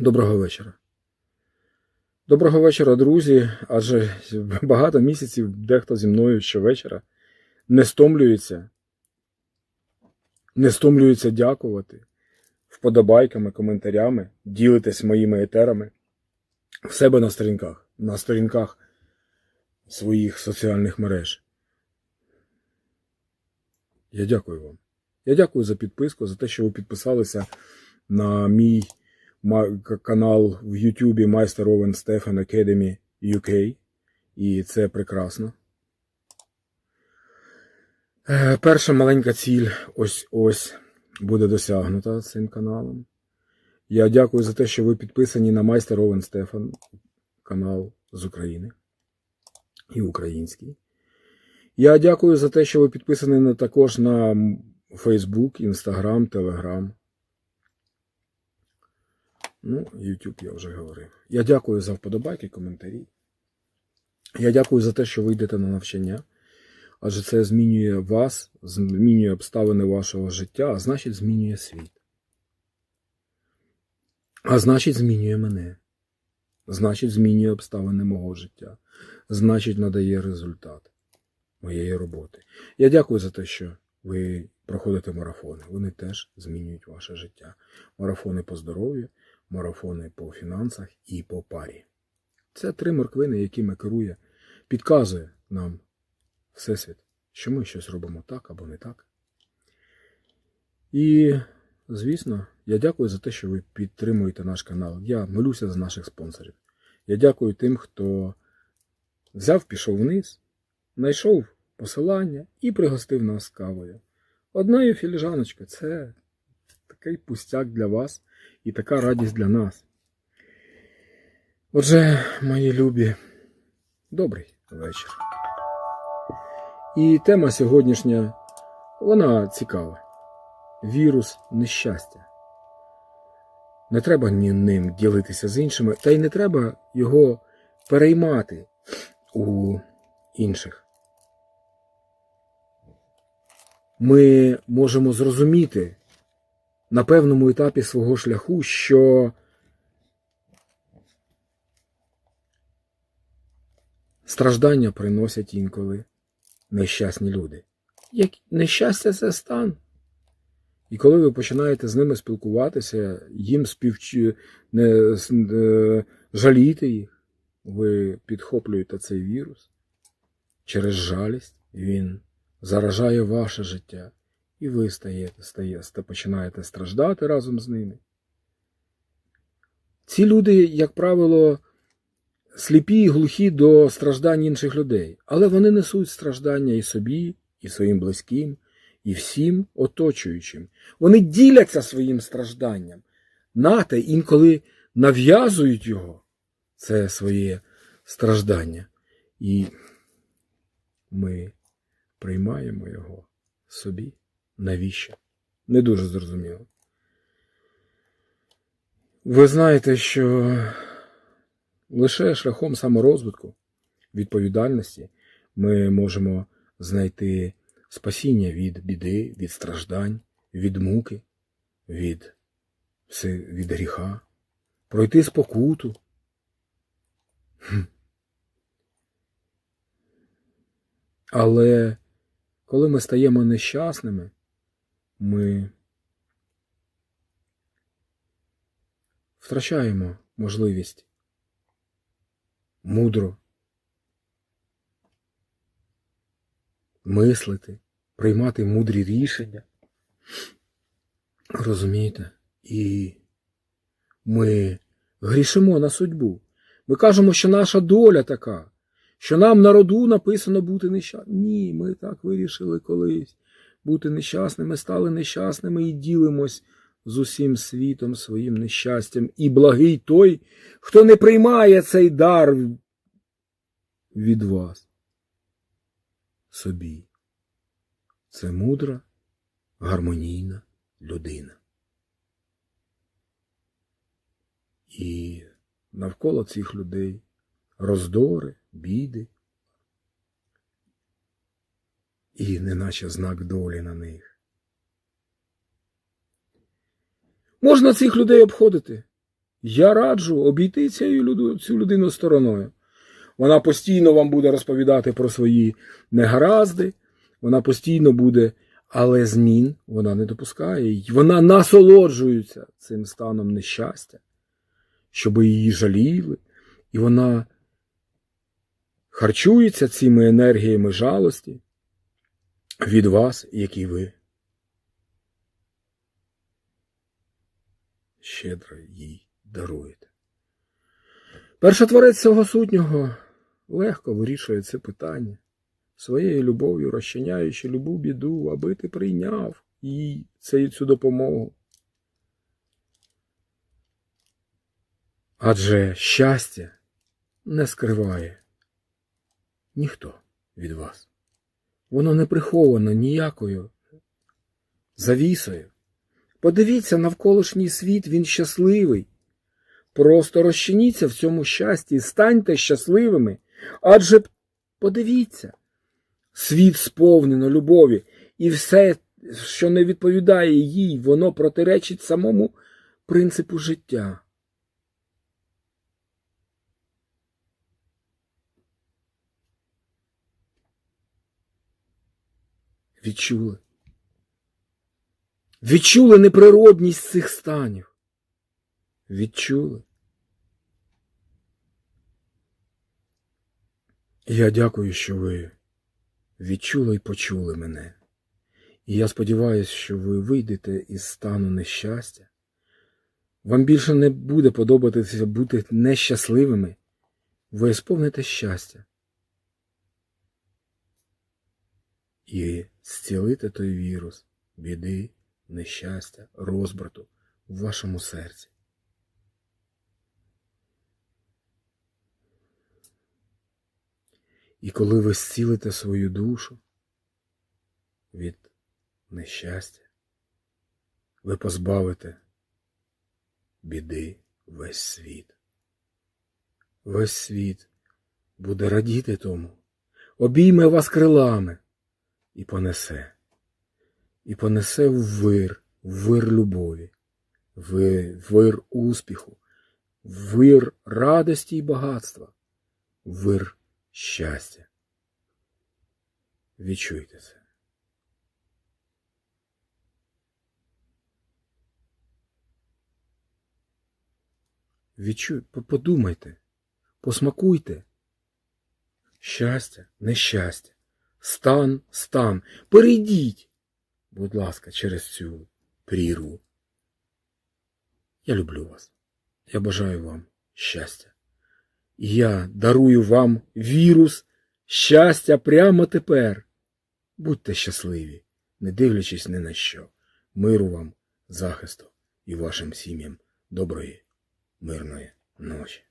Доброго вечора. Доброго вечора, друзі. Адже багато місяців дехто зі мною щовечора не стомлюється, не стомлюється дякувати вподобайками, коментарями, ділитесь моїми етерами в себе на сторінках, на сторінках своїх соціальних мереж. Я дякую вам. Я дякую за підписку, за те, що ви підписалися на мій канал в Ютубі Майстер Овен Стефан Academy UK. І це прекрасно. Е, Перша маленька ціль ось ось буде досягнута цим каналом. Я дякую за те, що ви підписані на Майстер Овен Стефан канал з України і український. Я дякую за те, що ви підписані також на Facebook, Instagram, Telegram. Ну, YouTube я вже говорив. Я дякую за вподобайки, коментарі. Я дякую за те, що ви йдете на навчання. Адже це змінює вас, змінює обставини вашого життя, а значить, змінює світ. А значить, змінює мене. Значить, змінює обставини мого життя. Значить, надає результат моєї роботи. Я дякую за те, що ви проходите марафони. Вони теж змінюють ваше життя. Марафони по здоров'ю, марафони по фінансах і по парі. Це три морквини, якими керує, підказує нам Всесвіт, що ми щось робимо так або не так. І, звісно, я дякую за те, що ви підтримуєте наш канал. Я молюся за наших спонсорів. Я дякую тим, хто взяв, пішов вниз, знайшов посилання і пригостив нас кавою. Одною філіжаночкою це такий пустяк для вас і така радість для нас. Отже, мої любі, добрий вечір. І тема сьогоднішня, вона цікава. Вірус нещастя. Не треба ним ділитися з іншими, та й не треба його переймати у інших. Ми можемо зрозуміти на певному етапі свого шляху, що страждання приносять інколи нещасні люди. Як нещастя це стан. І коли ви починаєте з ними спілкуватися, їм співчу... не... е, жаліти їх, ви підхоплюєте цей вірус через жалість, він заражає ваше життя, і ви стаєте, стаєте, починаєте страждати разом з ними. Ці люди, як правило, сліпі і глухі до страждань інших людей, але вони несуть страждання і собі, і своїм близьким, і всім оточуючим. Вони діляться своїм стражданням. Нате інколи нав'язують його, це своє страждання. І ми приймаємо його собі. Навіщо? Не дуже зрозуміло. Ви знаєте, що лише шляхом саморозвитку, відповідальності ми можемо знайти спасіння від біди, від страждань, від муки, від, від гріха, пройти спокуту. Але коли ми стаємо нещасними, ми втрачаємо можливість мудро мислити, приймати мудрі рішення. Розумієте? І ми грішимо на судьбу. Ми кажемо, що наша доля така, що нам на роду написано бути нещасними. Ні, ми так вирішили колись бути нещасними, стали нещасними і ділимось з усім світом своїм нещастям. І благий той, хто не приймає цей дар від вас собі. Це мудра, гармонійна людина. І навколо цих людей роздори, біди, і неначе знак долі на них. Можна цих людей обходити Я раджу обійти цю людину стороною. Вона постійно вам буде розповідати про свої негаразди, вона постійно буде, але змін вона не допускає. Вона насолоджується цим станом нещастя, щоб її жаліли, і вона харчується цими енергіями жалості від вас, які ви щедро їй даруєте. Першотворець цього сутнього легко вирішує це питання, своєю любов'ю розчиняючи любу біду, аби ти прийняв їй цю, цю допомогу. Адже щастя не скриває ніхто від вас. Воно не приховано ніякою завісою. Подивіться навколишній світ, він щасливий. Просто розчиніться в цьому щасті, станьте щасливими. Адже подивіться, світ сповнено любові, і все, що не відповідає їй, воно протиречить самому принципу життя. Відчули? Відчули неприродність цих станів. Відчули. Я дякую, що ви відчули і почули мене. І я сподіваюся, що ви вийдете із стану нещастя. Вам більше не буде подобатися бути нещасливими. Ви сповните щастя. І зцілите той вірус, біди, нещастя, розбрату в вашому серці. І коли ви зцілите свою душу від нещастя, ви позбавите біди весь світ. Весь світ буде радіти тому, обійме вас крилами і понесе, і понесе в вир, в вир любові, в вир успіху, в вир радості і багатства, в вир щастя. Відчуйте це. Відчуй, подумайте, посмакуйте. Щастя, нещастя, стан, стан. Перейдіть, будь ласка, через цю прірву. Я люблю вас. Я бажаю вам щастя. Я дарую вам вірус щастя прямо тепер. Будьте щасливі, не дивлячись ні на що. Миру вам, захисту і вашим сім'ям доброї, мирної ночі.